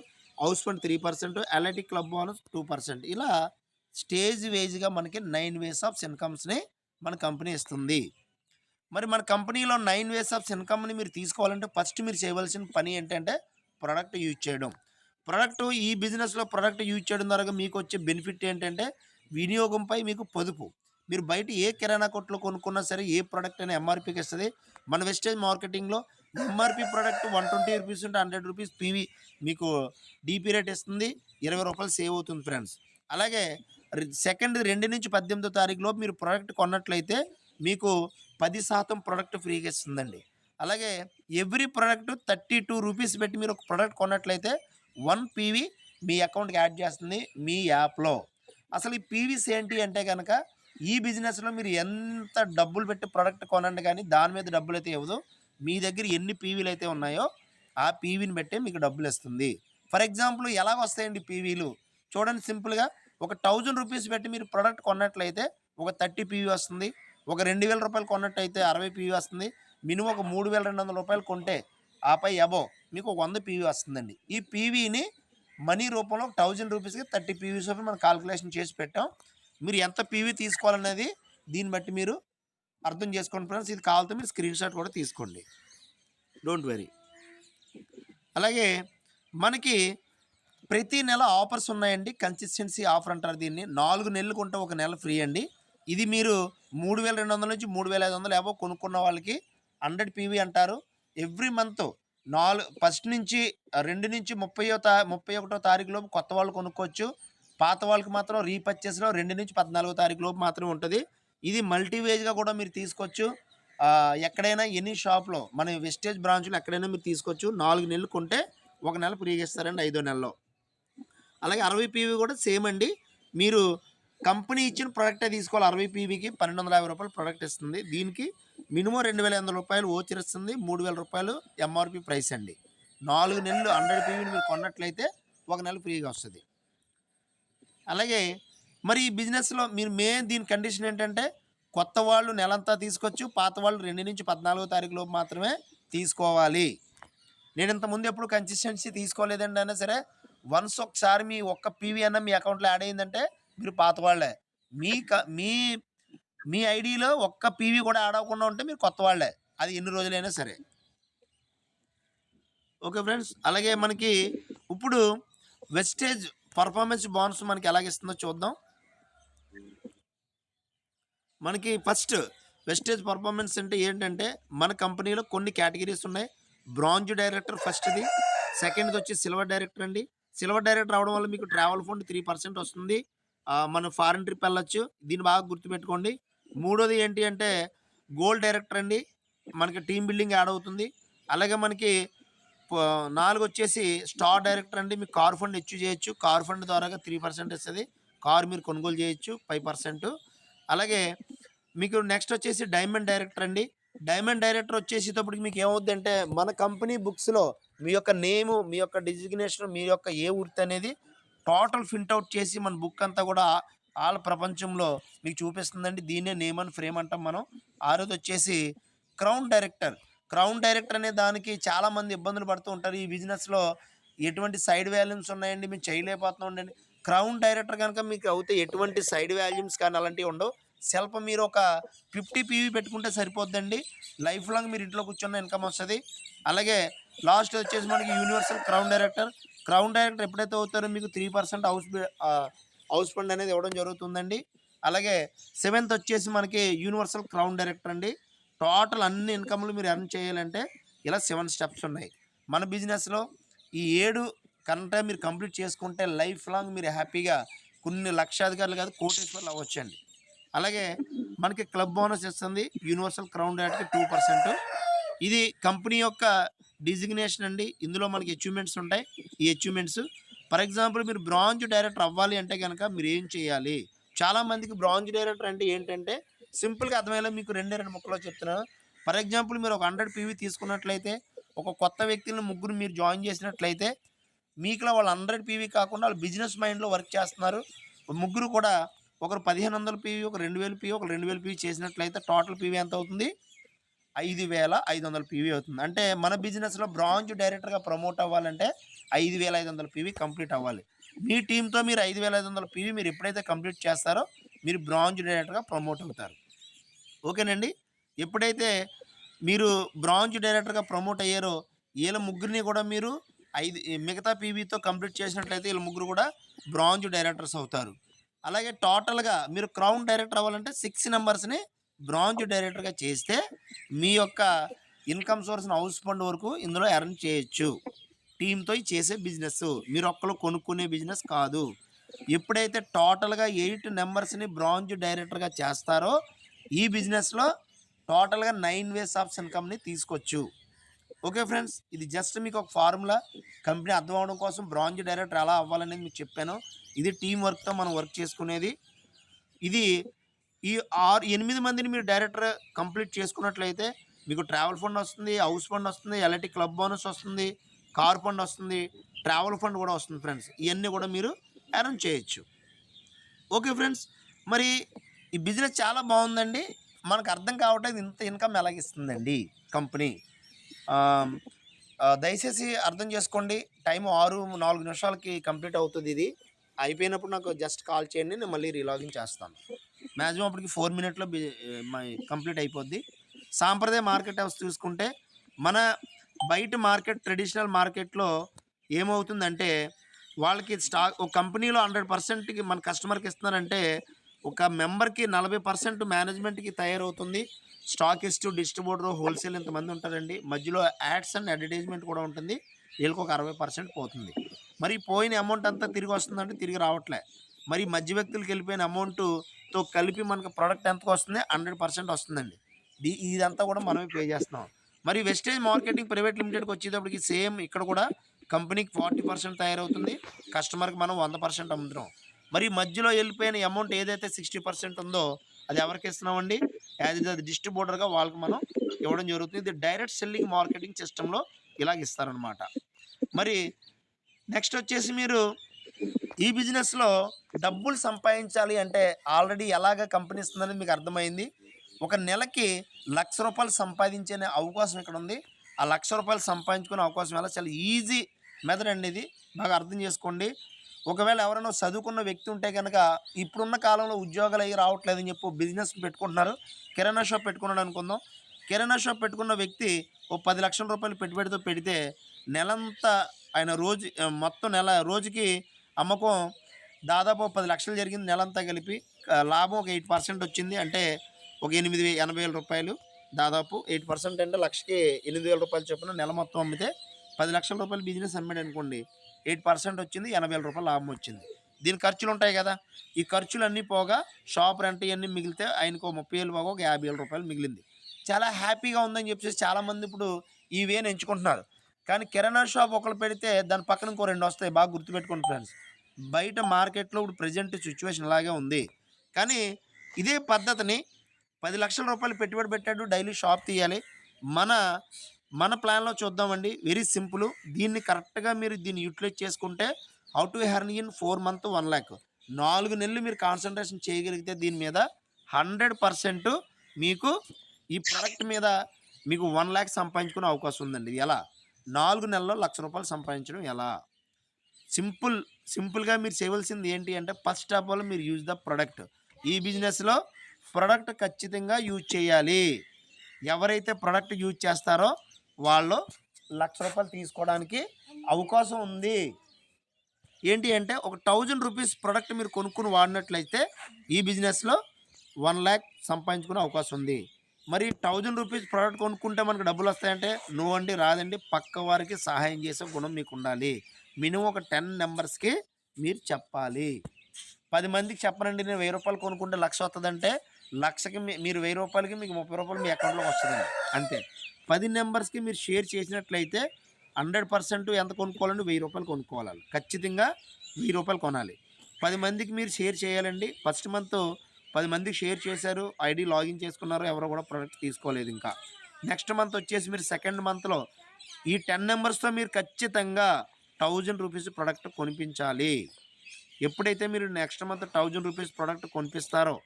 House fund three percent LIT club వాళ్ళు టూ పర్సెంట్. ఇలా స్టేజ్ వేజ్గా మనకి నైన్ వేస్ ఆఫ్ ఇన్కమ్స్ని మన కంపెనీ ఇస్తుంది. మరి మన కంపెనీలో నైన్ వేస్ ఆఫ్ ఇన్కమ్ని మీరు తీసుకోవాలంటే ఫస్ట్ మీరు చేయవలసిన పని ఏంటంటే ప్రోడక్ట్ యూజ్ చేయడం. ప్రోడక్ట్ ఈ బిజినెస్లో ప్రోడక్ట్ యూజ్ చేయడం ద్వారా మీకు వచ్చే బెనిఫిట్ ఏంటంటే వినియోగంపై మీకు పొదుపు. మీరు బయట ఏ కిరాణా కొట్లో కొనుక్కున్నా సరే ఏ ప్రోడక్ట్ అయినా ఎంఆర్పీకి ఇస్తుంది. మన Vestige మార్కెటింగ్లో MRP product one twenty rupees ఉంటే హండ్రెడ్ రూపీస్ పీవీ మీకు డీపీ రేట్ ఇస్తుంది. ఇరవై రూపాయలు సేవ్ అవుతుంది ఫ్రెండ్స్ అలాగే సెకండ్ రెండు నుంచి పద్దెనిమిదో తారీఖులో మీరు ప్రోడక్ట్ కొన్నట్లయితే మీకు పది శాతం ప్రోడక్ట్ ఫ్రీగా ఇస్తుందండి. అలాగే every product thirty two rupees పెట్టి మీరు ఒక ప్రోడక్ట్ కొన్నట్లయితే వన్ పీవీ మీ అకౌంట్కి యాడ్ చేస్తుంది మీ యాప్లో అసలు ఈ పీవీస్ ఏంటి అంటే కనుక ఈ బిజినెస్లో మీరు ఎంత డబ్బులు పెట్టి ప్రోడక్ట్ కొనండి కానీ దాని మీద డబ్బులు అయితే ఇవ్వదు. మీ దగ్గర ఎన్ని పీవీలు అయితే ఉన్నాయో ఆ పీవీని బట్టే మీకు డబ్బులు ఇస్తుంది ఫర్ ఎగ్జాంపుల్ ఎలా వస్తాయండి పీవీలు? చూడండి సింపుల్గా ఒక థౌజండ్ రూపీస్ పెట్టి మీరు ప్రోడక్ట్ కొన్నట్లయితే ఒక థర్టీ పీవీ వస్తుంది. ఒక రెండు వేల రూపాయలు కొన్నట్టయితే అరవై పీవీ వస్తుంది. మినిమం ఒక మూడు వేల రెండు వందల రూపాయలు కొంటే ఆపై అబో మీకు ఒక వంద పీవీ వస్తుందండి. ఈ పీవీని మనీ రూపంలో థౌజండ్ రూపీస్కి థర్టీ పీవీస్ మనం కాల్కులేషన్ చేసి పెట్టాం. మీరు ఎంత పీవీ తీసుకోవాలనేది దీన్ని బట్టి మీరు అర్థం చేసుకోండి ఫ్రెండ్స్. ఇది కావాలంటే మీరు స్క్రీన్ షాట్ కూడా తీసుకోండి. Don't worry. అలాగే మనకి ప్రతి నెల ఆఫర్స్ ఉన్నాయండి. కన్సిస్టెన్సీ ఆఫర్ అంటారు దీన్ని. నాలుగు నెలలు కొంటే ఒక నెల ఫ్రీ అండి. ఇది మీరు మూడు వేల రెండు వందల నుంచి మూడు వేల ఐదు వందలు ఏవో కొనుక్కున్న వాళ్ళకి హండ్రెడ్ పీవీ అంటారు. ఎవ్రీ మంత్ నాలుగు ఫస్ట్ నుంచి రెండు నుంచి ముప్పయో తా ముప్పై ఒకటో తారీఖు లోపు కొత్త వాళ్ళు కొనుక్కోవచ్చు. పాత వాళ్ళకి మాత్రం రీపర్చేస్లో రెండు నుంచి పద్నాలుగో తారీఖు లోపు మాత్రమే ఉంటుంది. ఇది మల్టీవేజ్గా కూడా మీరు తీసుకోవచ్చు. ఎక్కడైనా ఎనీ షాప్లో మన వెస్టేజ్ బ్రాంచ్లో ఎక్కడైనా మీరు తీసుకోవచ్చు. నాలుగు నెలలు కొంటే ఒక నెల ఫ్రీగా ఇస్తారండి ఐదో నెలలో. అలాగే అరవై పీవీ కూడా సేమ్ అండి. మీరు కంపెనీ ఇచ్చిన ప్రోడక్టే తీసుకోవాలి. అరవై పీవీకి పన్నెండు వందల యాభై రూపాయలు ప్రోడక్ట్ ఇస్తుంది. దీనికి మినిమం రెండు వేల ఎనిమిది రూపాయలు ఓచర్ ఇస్తుంది. మూడు వేల రూపాయలు ఎంఆర్పి ప్రైస్ అండి. నాలుగు నెలలు హండ్రెడ్ పీవీని మీరు కొన్నట్లయితే ఒక నెల ఫ్రీగా వస్తుంది. అలాగే మరి ఈ బిజినెస్లో మీరు మెయిన్ దీని కండిషన్ ఏంటంటే కొత్త వాళ్ళు నెలంతా తీసుకోవచ్చు పాత వాళ్ళు రెండు నుంచి పద్నాలుగో తారీఖు లోపు మాత్రమే తీసుకోవాలి. నేను ఇంతకుముందు ఎప్పుడు కన్సిస్టెన్సీ తీసుకోలేదండి అయినా సరే వన్స్ ఒకసారి మీ ఒక్క పీవీ అన్న మీ అకౌంట్లో యాడ్ అయిందంటే మీరు పాత వాళ్ళే. మీ క- మీ మీ ఐడిలో ఒక్క పీవీ కూడా యాడ్ అవ్వకుండా ఉంటే మీరు కొత్త వాళ్ళే. అది ఎన్ని రోజులైనా సరే. ఓకే ఫ్రెండ్స్ అలాగే మనకి ఇప్పుడు వెస్టేజ్ పర్ఫార్మెన్స్ బోనస్ మనకి ఎలాగిస్తుందో చూద్దాం. మనకి ఫస్ట్ వెస్టేజ్ పర్ఫార్మెన్స్ అంటే ఏంటంటే మన కంపెనీలో కొన్ని కేటగిరీస్ ఉన్నాయి. బ్రాంజ్ డైరెక్టర్ ఫస్ట్ది సెకండ్ది వచ్చి సిల్వర్ డైరెక్టర్ అండి. సిల్వర్ డైరెక్టర్ అవడం వల్ల మీకు ట్రావెల్ ఫండ్ త్రీ పర్సెంట్ వస్తుంది. మనం ఫారెన్ ట్రిప్ వెళ్ళొచ్చు. దీన్ని బాగా గుర్తుపెట్టుకోండి. మూడోది ఏంటి అంటే గోల్డ్ డైరెక్టర్ అండి. మనకి టీమ్ బిల్డింగ్ యాడ్ అవుతుంది. అలాగే మనకి నాలుగు వచ్చేసి స్టార్ డైరెక్టర్ అండి. మీకు కార్ ఫండ్ ఇచ్యూ చేయొచ్చు. కార్ ఫండ్ ద్వారా త్రీ పర్సెంట్ ఇస్తుంది. కార్ మీరు కొనుగోలు చేయొచ్చు. ఫైవ్ పర్సెంట్ అలాగే మీకు నెక్స్ట్ వచ్చేసి డైమండ్ డైరెక్టర్ అండి. డైమండ్ డైరెక్టర్ వచ్చేసేటప్పటికి మీకు ఏమవుద్ది అంటే మన కంపెనీ బుక్స్లో మీ యొక్క నేము మీ యొక్క డిజిగ్నేషన్ మీ యొక్క ఏ వృత్తి అనేది టోటల్ అవుట్ చేసి మన బుక్ అంతా కూడా వాళ్ళ ప్రపంచంలో మీకు చూపిస్తుందండి. దీన్నే నేమ్ అని ఫ్రేమ్ అంటాం మనం. ఆరోజు వచ్చేసి క్రౌన్ డైరెక్టర్ క్రౌన్ డైరెక్టర్ అనే దానికి చాలామంది ఇబ్బందులు పడుతూ ఉంటారు. ఈ బిజినెస్లో ఎటువంటి సైడ్ వాల్యూమ్స్ ఉన్నాయండి? మేము చేయలేకపోతున్నాం ఉండండి క్రౌన్ డైరెక్టర్ కనుక మీకు అవుతే ఎటువంటి సైడ్ వాల్యూమ్స్ కానీ అలాంటివి ఉండవు. సెల్ఫ్ మీరు ఒక ఫిఫ్టీ పీవీ పెట్టుకుంటే సరిపోద్దండి. లైఫ్ లాంగ్ మీరు ఇంట్లో కూర్చున్న ఇన్కమ్ వస్తుంది. అలాగే లాస్ట్ వచ్చేసి మనకి universal crown director. Crown director ఎప్పుడైతే అవుతారో మీకు three percent house house fund అనేది ఇవ్వడం జరుగుతుందండి. అలాగే సెవెంత్ వచ్చేసి మనకి యూనివర్సల్ క్రౌన్ డైరెక్టర్ అండి. టోటల్ అన్ని ఇన్కమ్లు మీరు ఎర్న్ చేయాలంటే ఇలా సెవెన్ స్టెప్స్ ఉన్నాయి. మన బిజినెస్లో ఈ ఏడు కంటే మీరు కంప్లీట్ చేసుకుంటే లైఫ్ లాంగ్ మీరు హ్యాపీగా కొన్ని లక్షాధికారులు కాదు కోటేశ్వర్లు అవ్వచ్చండి. అలాగే మనకి క్లబ్ బోనస్ ఇస్తుంది యూనివర్సల్ క్రౌన్ డైరెక్ట్కి టూ పర్సెంట్. ఇది కంపెనీ యొక్క డిజిగ్నేషన్ అండి. ఇందులో మనకి అచీవ్మెంట్స్ ఉంటాయి. ఈ అచీవ్మెంట్స్ ఫర్ ఎగ్జాంపుల్ మీరు బ్రాంజ్ డైరెక్టర్ అవ్వాలి అంటే కనుక మీరు ఏం చేయాలి? చాలామందికి బ్రాంజ్ డైరెక్టర్ అంటే ఏంటంటే సింపుల్గా అర్థమయ్యేలా మీకు రెండే రెండు ముక్కలో చెప్తున్నాను ఫర్ ఎగ్జాంపుల్ మీరు ఒక హండ్రెడ్ పీవీ తీసుకున్నట్లయితే ఒక కొత్త వ్యక్తులను ముగ్గురు మీరు జాయిన్ చేసినట్లయితే మీకులో వాళ్ళు హండ్రెడ్ పీవీ కాకుండా వాళ్ళు బిజినెస్ మైండ్లో వర్క్ చేస్తున్నారు. ముగ్గురు కూడా ఒకరు పదిహేను వందల పీవీ ఒక రెండు వేలు పీవీ ఒక రెండు వేలు పీవీ చేసినట్లయితే టోటల్ పీవీ ఎంత అవుతుంది ఐదు వేల ఐదు వందల పీవీ అవుతుంది. అంటే మన బిజినెస్లో బ్రాంచ్ డైరెక్టర్గా ప్రమోట్ అవ్వాలంటే ఐదు వేల ఐదు వందల పీవీ కంప్లీట్ అవ్వాలి. మీ టీంతో మీరు ఐదు వేల ఐదు వందల పీవీ మీరు ఎప్పుడైతే కంప్లీట్ చేస్తారో మీరు బ్రాంజ్ డైరెక్టర్గా ప్రమోట్ అవుతారు. ఓకేనండి? ఎప్పుడైతే మీరు బ్రాంజ్ డైరెక్టర్గా ప్రమోట్ అయ్యారో వీళ్ళ ముగ్గురిని కూడా మీరు ఐదు మిగతా పీవీతో కంప్లీట్ చేసినట్లయితే వీళ్ళు ముగ్గురు కూడా బ్రాంజ్ డైరెక్టర్స్ అవుతారు. అలాగే టోటల్గా మీరు క్రౌన్ డైరెక్టర్ అవ్వాలంటే సిక్స్ నెంబర్స్ని బ్రాంజ్ డైరెక్టర్గా చేస్తే మీ యొక్క ఇన్కమ్ సోర్స్ని హౌస్ ఫండ్ వరకు ఇందులో ఎర్న్ చేయొచ్చు. టీంతో చేసే బిజినెస్. మీరు ఒక్కరు కొనుక్కునే బిజినెస్ కాదు. ఎప్పుడైతే టోటల్గా ఎయిట్ నెంబర్స్ని బ్రాంజ్ డైరెక్టర్గా చేస్తారో ఈ బిజినెస్లో టోటల్గా నైన్ వేస్ ఆఫ్ ఇన్కమ్ని తీసుకోవచ్చు ఓకే ఫ్రెండ్స్ ఇది జస్ట్ మీకు ఒక ఫార్ములా. కంపెనీ అర్థం అవడం కోసం బ్రాంజ్ డైరెక్టర్ ఎలా అవ్వాలనేది మీకు చెప్పాను. ఇది టీం వర్క్తో మనం వర్క్ చేసుకునేది. ఇది ఈ ఆరు ఎనిమిది మందిని మీరు డైరెక్టర్ కంప్లీట్ చేసుకున్నట్లయితే మీకు ట్రావెల్ ఫండ్ వస్తుంది హౌస్ ఫండ్ వస్తుంది ఎల్ఐటి క్లబ్ బోనస్ వస్తుంది కార్ ఫండ్ వస్తుంది ట్రావెల్ ఫండ్ కూడా వస్తుంది ఫ్రెండ్స్. ఇవన్నీ కూడా మీరు అరేంజ్ చేయొచ్చు. ఓకే ఫ్రెండ్స్ మరి ఈ బిజినెస్ చాలా బాగుందండి. మనకు అర్థం కావట్లేదు ఇంత ఇన్కమ్ ఎలాగిస్తుందండి కంపెనీ. దయచేసి అర్థం చేసుకోండి. టైం ఆరు నాలుగు నిమిషాలకి కంప్లీట్ అవుతుంది ఇది. అయిపోయినప్పుడు నాకు జస్ట్ కాల్ చేయండి నేను మళ్ళీ రీలాగిన్ చేస్తాను. మ్యాక్సిమం అప్పటికి ఫోర్ మినిట్లో కంప్లీట్ అయిపోద్ది. సాంప్రదాయ మార్కెట్ హౌస్ చూసుకుంటే మన బయట మార్కెట్ ట్రెడిషనల్ మార్కెట్లో ఏమవుతుందంటే వాళ్ళకి స్టాక్ ఒక కంపెనీలో హండ్రెడ్ పర్సెంట్కి మన కస్టమర్కి ఇస్తున్నారంటే ఒక మెంబర్కి నలభై పర్సెంట్ మేనేజ్మెంట్కి తయారవుతుంది. స్టాకిస్ట్ డిస్ట్రిబ్యూటర్ హోల్సేల్ ఇంతమంది ఉంటారండి. మధ్యలో యాడ్స్ అండ్ అడ్వర్టైజ్మెంట్ కూడా ఉంటుంది. వీళ్ళకి ఒక అరవై పర్సెంట్ పోతుంది. మరి పోయిన అమౌంట్ అంతా తిరిగి వస్తుందంటే తిరిగి రావట్లే. మరి మధ్య వ్యక్తులకు వెళ్ళిపోయిన అమౌంట్తో కలిపి మనకు ప్రోడక్ట్ ఎంతకు వస్తుంది? హండ్రెడ్ పర్సెంట్ వస్తుందండి. దీ- ఇదంతా కూడా మనమే పే చేస్తున్నాం. మరి వెస్టేజ్ మార్కెటింగ్ ప్రైవేట్ లిమిటెడ్కి వచ్చేటప్పటికి సేమ్ ఇక్కడ కూడా కంపెనీకి ఫార్టీ పర్సెంట్ తయారవుతుంది. కస్టమర్కి మనం వంద పర్సెంట్ అమ్ముతున్నాం. మరి మధ్యలో వెళ్ళిపోయిన అమౌంట్ ఏదైతే సిక్స్టీ పర్సెంట్ ఉందో అది ఎవరికి ఇస్తున్నామండి? యాజ్ డిస్ట్రిబ్యూటర్గా వాళ్ళకి మనం ఇవ్వడం జరుగుతుంది. ఇది డైరెక్ట్ సెల్లింగ్ మార్కెటింగ్ సిస్టంలో ఇలాగ ఇస్తారనమాట మరి నెక్స్ట్ వచ్చేసి మీరు ఈ బిజినెస్లో డబ్బులు సంపాదించాలి అంటే ఆల్రెడీ ఎలాగ కంపెనీ ఇస్తుందని మీకు అర్థమైంది. ఒక నెలకి లక్ష రూపాయలు సంపాదించే అవకాశం ఇక్కడ ఉంది. ఆ లక్ష రూపాయలు సంపాదించుకునే అవకాశం ఎలా? చాలా ఈజీ మెథడ్ అండి ఇది. బాగా అర్థం చేసుకోండి. ఒకవేళ ఎవరైనా చదువుకున్న వ్యక్తి ఉంటే కనుక ఇప్పుడున్న కాలంలో ఉద్యోగాలు అయ్యి రావట్లేదని చెప్పి బిజినెస్ పెట్టుకుంటున్నారు. కిరాణా షాప్ పెట్టుకున్నాడు అనుకుందాం. కిరాణా షాప్ పెట్టుకున్న వ్యక్తి ఓ పది లక్షల రూపాయలు పెట్టుబడితో పెడితే నెలంతా ఆయన రోజు మొత్తం నెల రోజుకి అమ్మకం దాదాపు పది లక్షలు జరిగింది నెలంతా కలిపి. లాభం ఒక ఎయిట్ పర్సెంట్ వచ్చింది. అంటే ఒక ఎనిమిది ఎనభై వేల రూపాయలు దాదాపు ఎయిట్ పర్సెంట్ అంటే లక్షకి ఎనిమిది వేల రూపాయలు చొప్పున నెల మొత్తం అమ్మితే పది లక్షల రూపాయలు బిజినెస్ అమ్మాడు అనుకోండి. ఎయిట్ పర్సెంట్ వచ్చింది ఎనభై వేల రూపాయలు లాభం వచ్చింది. దీని ఖర్చులు ఉంటాయి కదా. ఈ ఖర్చులు అన్నీ పోగా షాప్ రెంట్ ఇవన్నీ మిగిలితే ఆయనకు ముప్పై వేలు పోగా ఒక యాభై వేల రూపాయలు మిగిలింది. చాలా హ్యాపీగా ఉందని చెప్పేసి చాలామంది ఇప్పుడు ఈ వేని ఎంచుకుంటున్నారు. కానీ కిరాణా షాప్ ఒకరు పెడితే దాని పక్కన ఇంకో రెండు వస్తాయి బాగా గుర్తుపెట్టుకోండి ఫ్రెండ్స్. బయట మార్కెట్లో ఇప్పుడు ప్రజెంట్ సిచ్యువేషన్ ఇలాగే ఉంది. కానీ ఇదే పద్ధతిని పది లక్షల రూపాయలు పెట్టుబడి పెట్టాడు డైలీ షాప్ తీయాలి. మన మన ప్లాన్లో చూద్దామండి. Very simple. దీన్ని కరెక్ట్గా మీరు దీన్ని యూటిలైజ్ చేసుకుంటే how to earn in four month one lakh నాలుగు నెలలు మీరు కాన్సన్ట్రేషన్ చేయగలిగితే దీని మీద హండ్రెడ్ పర్సెంట్ మీకు ఈ ప్రోడక్ట్ మీద మీకు వన్ ల్యాక్ సంపాదించుకునే అవకాశం ఉందండి. ఎలా? నాలుగు నెలల్లో లక్ష రూపాయలు సంపాదించడం ఎలా? సింపుల్ సింపుల్గా మీరు చేయవలసింది ఏంటి అంటే ఫస్ట్ ఆఫ్ ఆల్ మీరు యూజ్ ద ప్రొడక్ట్. ఈ బిజినెస్లో ప్రొడక్ట్ ఖచ్చితంగా యూజ్ చేయాలి. ఎవరైతే ప్రొడక్ట్ యూజ్ చేస్తారో వాళ్ళు లక్ష రూపాయలు తీసుకోవడానికి అవకాశం ఉంది. ఏంటి అంటే ఒక థౌజండ్ రూపీస్ ప్రొడక్ట్ మీరు కొనుక్కుని వాడినట్లయితే ఈ బిజినెస్లో వన్ ల్యాక్ సంపాదించుకునే అవకాశం ఉంది. మరి థౌజండ్ రూపీస్ ప్రోడక్ట్ కొనుక్కుంటే మనకు డబ్బులు వస్తాయంటే నువ్వండి అండి రాదండి. పక్క వారికి సహాయం చేసే గుణం మీకు ఉండాలి. మినిమం ఒక టెన్ నెంబర్స్కి మీరు చెప్పాలి. పది మందికి చెప్పనండి నేను వెయ్యి రూపాయలు కొనుక్కుంటే లక్ష వస్తుందంటే లక్షకి మీ- మీరు వెయ్యి రూపాయలకి మీకు ముప్పై రూపాయలు మీ అకౌంట్లోకి వస్తుందండి. అంతే. పది నెంబర్స్కి మీరు షేర్ చేసినట్లయితే హండ్రెడ్ పర్సెంట్ ఎంత కొనుక్కోవాలండి వెయ్యి రూపాయలు కొనుక్కోవాలి ఖచ్చితంగా వెయ్యి రూపాయలు కొనాలి. పది మందికి మీరు షేర్ చేయాలండి. ఫస్ట్ మంత్ పది మందికి షేర్ చేశారు ఐడి లాగిన్ చేసుకున్నారు ఎవరు కూడా ప్రోడక్ట్ తీసుకోలేదు ఇంకా. నెక్స్ట్ మంత్ వచ్చేసి మీరు సెకండ్ మంత్లో ఈ టెన్ నెంబర్స్తో మీరు ఖచ్చితంగా థౌజండ్ రూపీస్ ప్రోడక్ట్ కొనిపించాలి. ఎప్పుడైతే మీరు next month thousand rupees product కొనిపిస్తారో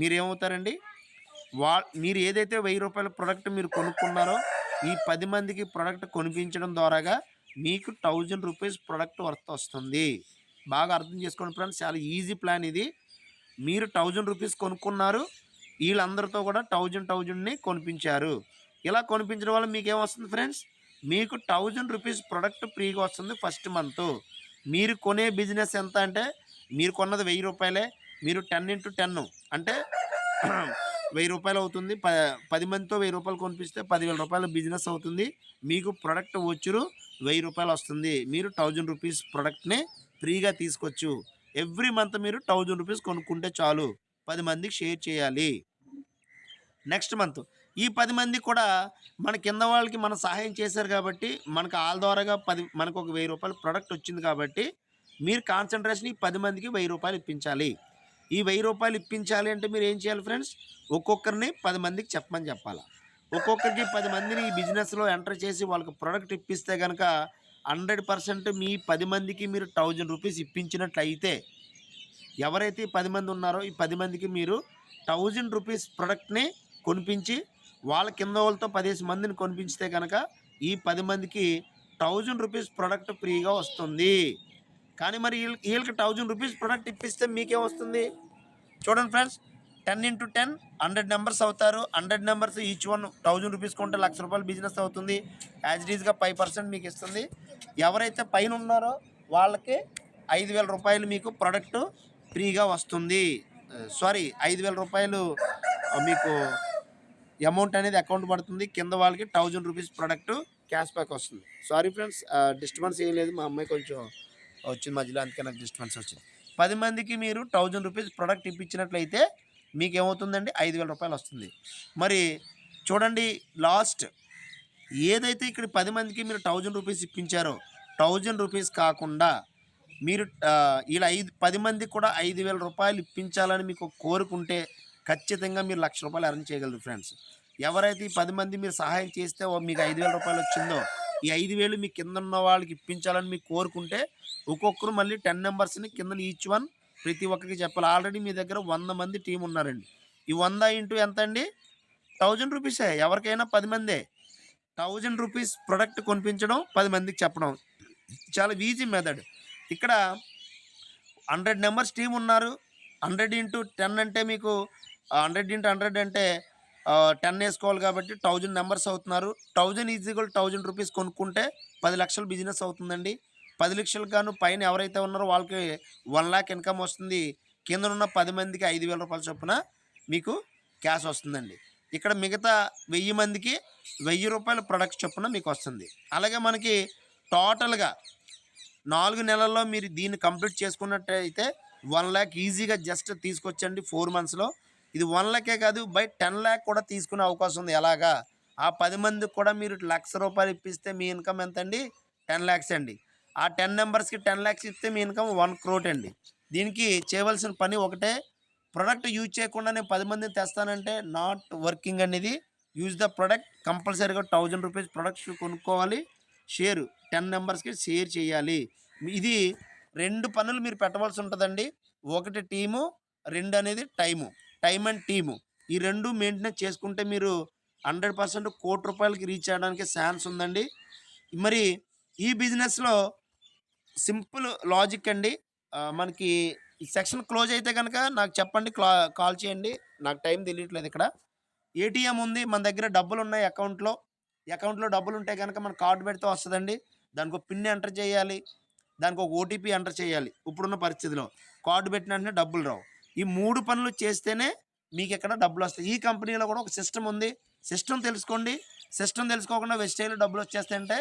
మీరు ఏమవుతారండి వా మీరు ఏదైతే వెయ్యి రూపాయల ప్రోడక్ట్ మీరు కొనుక్కున్నారో ఈ పది మందికి ప్రోడక్ట్ కొనిపించడం ద్వారాగా మీకు థౌజండ్ రూపీస్ ప్రోడక్ట్ వర్త్ వస్తుంది. బాగా అర్థం చేసుకోండి ఫ్రెండ్స్ చాలా ఈజీ ప్లాన్ ఇది. మీరు థౌజండ్ రూపీస్ కొనుక్కున్నారు వీళ్ళందరితో కూడా థౌజండ్ థౌజండ్ని కొనిపించారు. ఇలా కొనిపించడం వల్ల మీకు ఏమొస్తుంది ఫ్రెండ్స్ మీకు థౌజండ్ రూపీస్ ప్రోడక్ట్ ఫ్రీగా వస్తుంది ఫస్ట్ మంత్ మీరు కొనే బిజినెస్ ఎంత అంటే మీరు కొన్నది వెయ్యి రూపాయలే మీరు టెన్ ఇంటూ టెన్ అంటే వెయ్యి రూపాయలు అవుతుంది. ప పది మందితో వెయ్యి రూపాయలు కొనిపిస్తే పదివేల రూపాయల బిజినెస్ అవుతుంది. మీకు ప్రొడక్ట్ వచ్చురు వెయ్యి రూపాయలు వస్తుంది. మీరు థౌజండ్ రూపీస్ ప్రొడక్ట్ని ఫ్రీగా తీసుకోవచ్చు. ఎవ్రీ మంత్ మీరు థౌజండ్ రూపీస్ కొనుక్కుంటే చాలు. పది మందికి షేర్ చేయాలి. Next month. ఈ పది మంది కూడా మన కింద వాళ్ళకి మనం సహాయం చేశారు కాబట్టి మనకు ఆల్ ద్వారాగా పది మనకు ఒక వెయ్యి రూపాయల ప్రొడక్ట్ వచ్చింది కాబట్టి మీరు కాన్సన్ట్రేషన్ ఈ పది మందికి వెయ్యి రూపాయలు ఇప్పించాలి. ఈ వెయ్యి రూపాయలు ఇప్పించాలి అంటే మీరు ఏం చేయాలి ఫ్రెండ్స్ ఒక్కొక్కరిని పది మందికి చెప్పమని చెప్పాలి. ఒక్కొక్కరికి పది మందిని ఈ బిజినెస్లో ఎంటర్ చేసి వాళ్ళకి ప్రోడక్ట్ ఇప్పిస్తే కనుక హండ్రెడ్ పర్సెంట్ మీ పది మందికి మీరు థౌజండ్ రూపీస్ ఇప్పించినట్లయితే ఎవరైతే ఈ పది మంది ఉన్నారో ఈ పది మందికి మీరు థౌజండ్ రూపీస్ ప్రొడక్ట్ని కొనిపించి వాళ్ళ కింద వాళ్ళతో పదిహేను మందిని కొనిపించితే కనుక ఈ పది మందికి థౌజండ్ రూపీస్ ప్రొడక్ట్ ఫ్రీగా వస్తుంది. కానీ మరి వీళ్ళకి థౌజండ్ రూపీస్ ప్రొడక్ట్ ఇప్పిస్తే మీకేం వస్తుంది చూడండి friends ten into ten hundred numbers అవుతారు. Hundred numbers each one thousand rupees కొంటే లక్ష రూపాయలు బిజినెస్ అవుతుంది. యాజ్ ఇట్ ఫైవ్ పర్సెంట్ మీకు ఇస్తుంది ఎవరైతే పైన ఉన్నారో వాళ్ళకి ఐదు వేల రూపాయలు మీకు ప్రొడక్ట్ ఫ్రీగా వస్తుంది. సారీ ఐదు వేల రూపాయలు మీకు అమౌంట్ అనేది అకౌంట్ పడుతుంది. కింద వాళ్ళకి thousand rupees product cash back వస్తుంది. సారీ ఫ్రెండ్స్ డిస్టర్బెన్స్ ఏం లేదు. మా అమ్మాయి కొంచెం వచ్చింది మధ్యలో అందుకే నాకు డిస్టర్బెన్స్ వచ్చింది. పది మందికి మీరు థౌజండ్ రూపీస్ ప్రొడక్ట్ ఇప్పించినట్లయితే మీకు ఏమవుతుందండి ఐదు వేల రూపాయలు వస్తుంది. మరి చూడండి లాస్ట్ ఏదైతే ఇక్కడ పది మందికి మీరు థౌజండ్ రూపీస్ ఇప్పించారో థౌజండ్ రూపీస్ కాకుండా మీరు ఇలా ఐదు పది మందికి కూడా ఐదు వేల రూపాయలు ఇప్పించాలని మీకు కోరుకుంటే ఖచ్చితంగా మీరు లక్ష రూపాయలు అర్న్ చేయగలరు ఫ్రెండ్స్ ఎవరైతే ఈ పది మంది మీరు సహాయం చేస్తే ఓ మీకు ఐదు వేల రూపాయలు వచ్చిందో ఈ ఐదు వేలు మీ కింద ఉన్న వాళ్ళకి ఇప్పించాలని మీకు కోరుకుంటే ఒక్కొక్కరు మళ్ళీ టెన్ నెంబర్స్ని కింద ఈచ్ వన్ ప్రతి ఒక్కరికి చెప్పాలి. ఆల్రెడీ మీ దగ్గర వంద మంది టీం ఉన్నారండి. ఈ వంద ఇంటూ ఎంత అండి? థౌజండ్ రూపీసే ఎవరికైనా పది మందే. థౌజండ్ రూపీస్ ప్రొడక్ట్ కొనిపించడం పది మందికి చెప్పడం. చాలా ఈజీ మెథడ్. ఇక్కడ హండ్రెడ్ నెంబర్స్ టీం ఉన్నారు. హండ్రెడ్ ఇంటూ టెన్ అంటే మీకు హండ్రెడ్ ఇంటూ హండ్రెడ్ అంటే టెన్ వేసుకోవాలి కాబట్టి థౌజండ్ నెంబర్స్ అవుతున్నారు. థౌజండ్ ఈజీగా థౌజండ్ రూపీస్ కొనుక్కుంటే పది లక్షలు బిజినెస్ అవుతుందండి. పది లక్షలు గాను పైన ఎవరైతే ఉన్నారో వాళ్ళకి వన్ ల్యాక్ ఇన్కమ్ వస్తుంది. కింద ఉన్న పది మందికి ఐదు వేల రూపాయల చొప్పున మీకు క్యాష్ వస్తుందండి. ఇక్కడ మిగతా వెయ్యి మందికి వెయ్యి రూపాయల ప్రొడక్ట్ చొప్పున మీకు వస్తుంది. అలాగే మనకి టోటల్గా నాలుగు నెలల్లో మీరు దీన్ని కంప్లీట్ చేసుకున్నట్టయితే వన్ ల్యాక్ ఈజీగా జస్ట్ తీసుకొచ్చండి ఫోర్ మంత్స్లో ఇది వన్ ల్యాకే కాదు బై టెన్ ల్యాక్ కూడా తీసుకునే అవకాశం ఉంది. ఎలాగా? ఆ పది మందికి కూడా మీరు లక్ష రూపాయలు ఇప్పిస్తే మీ ఇన్కమ్ ఎంత అండి టెన్ ల్యాక్స్ అండి. ఆ టెన్ నెంబర్స్కి టెన్ ల్యాక్స్ ఇస్తే మీ ఇన్కమ్ వన్ క్రోట్ అండి. దీనికి చేయవలసిన పని ఒకటే ప్రొడక్ట్ యూజ్ చేయకుండా నేను పది మందిని తెస్తానంటే నాట్ వర్కింగ్ అనేది. యూజ్ ద ప్రొడక్ట్ కంపల్సరీగా థౌజండ్ రూపీస్ ప్రొడక్ట్స్ కొనుక్కోవాలి. షేర్ టెన్ నెంబర్స్కి షేర్ చేయాలి. ఇది రెండు పనులు మీరు పెట్టవలసి ఉంటుందండి. ఒకటి టీము రెండు అనేది టైము టైం అండ్ టీము. ఈ రెండు మెయింటెనెన్స్ చేసుకుంటే మీరు హండ్రెడ్ పర్సెంట్ కోటి రూపాయలకి రీచ్ అవ్వడానికి ఛాన్స్ ఉందండి. మరి ఈ బిజినెస్లో సింపుల్ లాజిక్ అండి. మనకి ఈ సెక్షన్ క్లోజ్ అయితే కనుక నాకు చెప్పండి క్లా కాల్ చేయండి. నాకు టైం తెలియట్లేదు ఇక్కడ. ఏటీఎం ఉంది మన దగ్గర డబ్బులు ఉన్నాయి అకౌంట్లో. అకౌంట్లో డబ్బులు ఉంటే కనుక మన కార్డు పెడితే వస్తుందండి. దానికి ఒక పిన్ ఎంటర్ చేయాలి. దానికి ఒక ఓటీపీ ఎంటర్ చేయాలి. ఇప్పుడున్న పరిస్థితిలో. కార్డు పెట్టిన వెంటనే డబ్బులు రావు. ఈ మూడు పనులు చేస్తేనే మీకు ఎక్కడ డబ్బులు వస్తాయి ఈ కంపెనీలో కూడా ఒక సిస్టమ్ ఉంది. సిస్టమ్ తెలుసుకోండి. సిస్టమ్ తెలుసుకోకుండా వెస్టైల్లో డబ్బులు వచ్చేస్తాయంటే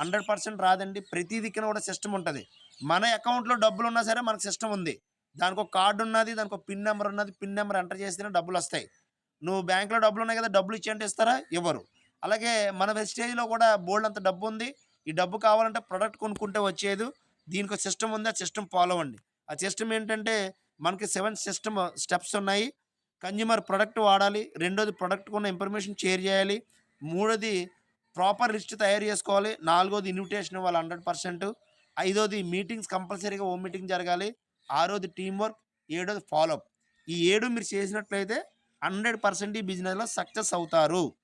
హండ్రెడ్ పర్సెంట్ రాదండి. ప్రతి దిక్కున కూడా సిస్టమ్ ఉంటుంది. మన అకౌంట్లో డబ్బులు ఉన్నా సరే మనకు సిస్టమ్ ఉంది. దానికి ఒక కార్డు ఉన్నది దానికి ఒక పిన్ నెంబర్ ఉన్నది. పిన్ నెంబర్ ఎంటర్ చేస్తేనే డబ్బులు వస్తాయి నువ్వు బ్యాంక్లో డబ్బులు ఉన్నాయి కదా డబ్బులు ఇచ్చేయంటే ఇస్తారా? ఇవ్వరు. అలాగే మన వెజిటేజ్లో కూడా బోల్డ్ అంత డబ్బు ఉంది ఈ డబ్బు కావాలంటే ప్రొడక్ట్ కొనుక్కుంటే వచ్చేది. దీనికి సిస్టమ్ ఉంది. ఆ సిస్టమ్ ఫాలో అవ్వండి. ఆ సిస్టమ్ ఏంటంటే మనకి సెవెన్ సిస్టమ్ స్టెప్స్ ఉన్నాయి. కన్జ్యూమర్ ప్రొడక్ట్ వాడాలి. రెండోది ప్రొడక్ట్ ఉన్న ఇన్ఫర్మేషన్ షేర్ చేయాలి. మూడోది ప్రాపర్ లిస్ట్ తయారు చేసుకోవాలి. నాలుగోది ఇన్విటేషన్ ఇవ్వాలి హండ్రెడ్ పర్సెంట్. ఐదోది మీటింగ్స్ కంపల్సరీగా ఓ మీటింగ్ జరగాలి. ఆరోది టీం వర్క్. ఏడోది ఫాలోఅప్. ఈ ఏడు మీరు చేసినట్లయితే హండ్రెడ్ పర్సెంట్ ఈ బిజినెస్లో సక్సెస్ అవుతారు.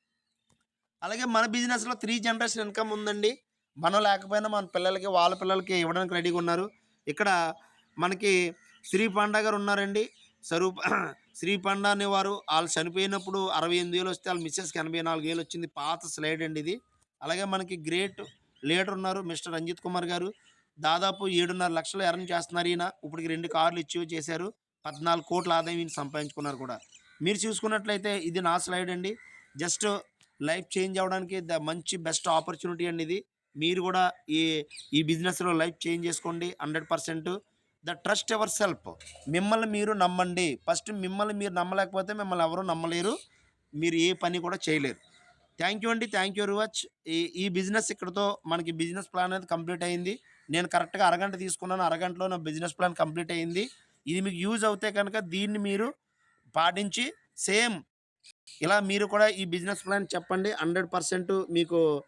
అలాగే మన బిజినెస్లో త్రీ జనరేషన్ ఇన్కమ్ ఉందండి. మనం లేకపోయినా మన పిల్లలకి వాళ్ళ పిల్లలకి ఇవ్వడానికి రెడీగా ఉన్నారు. ఇక్కడ మనకి శ్రీ పండగారు ఉన్నారండి. స్వరూప *clears throat* శ్రీ పండా అనేవారు వాళ్ళు చనిపోయినప్పుడు అరవై ఎనిమిది వేలు వస్తే వాళ్ళ మిస్సెస్కి ఎనభై నాలుగు వేలు వచ్చింది. పాత స్లైడ్ అండి ఇది. అలాగే మనకి గ్రేట్ లీడర్ ఉన్నారు మిస్టర్ రంజిత్ కుమార్ గారు. దాదాపు ఏడున్నర లక్షలు ఎర్న్ చేస్తున్నారు ఈయన. ఇప్పటికి రెండు కార్లు ఇచ్చి చేశారు. పద్నాలుగు కోట్ల ఆదాయం ఈయన సంపాదించుకున్నారు కూడా. మీరు చూసుకున్నట్లయితే ఇది నా స్లైడ్ అండి. జస్ట్ లైఫ్ చేంజ్ అవ్వడానికి ద మంచి బెస్ట్ ఆపర్చునిటీ అండి ఇది. మీరు కూడా ఈ ఈ బిజినెస్లో లైఫ్ చేంజ్ చేసుకోండి. Hundred percent the trust yourself. మిమ్మల్ని మీరు నమ్మండి. ఫస్ట్ మిమ్మల్ని మీరు నమ్మలేకపోతే మిమ్మల్ని ఎవరు నమ్మలేరు. మీరు ఏ పని కూడా చేయలేరు. థ్యాంక్ యూ అండి. Thank you very much. ఈ ఈ బిజినెస్ ఇక్కడతో మనకి బిజినెస్ ప్లాన్ అనేది కంప్లీట్ అయింది. నేను కరెక్ట్గా అరగంట తీసుకున్నాను. అరగంటలో నా బిజినెస్ ప్లాన్ కంప్లీట్ అయింది. ఇది మీకు యూజ్ అవుతే కనుక దీన్ని మీరు పాటించి సేమ్ ఇలా మీరు కూడా ఈ బిజినెస్ ప్లాన్ చెప్పండి. హండ్రెడ్ పర్సెంట్ మీకు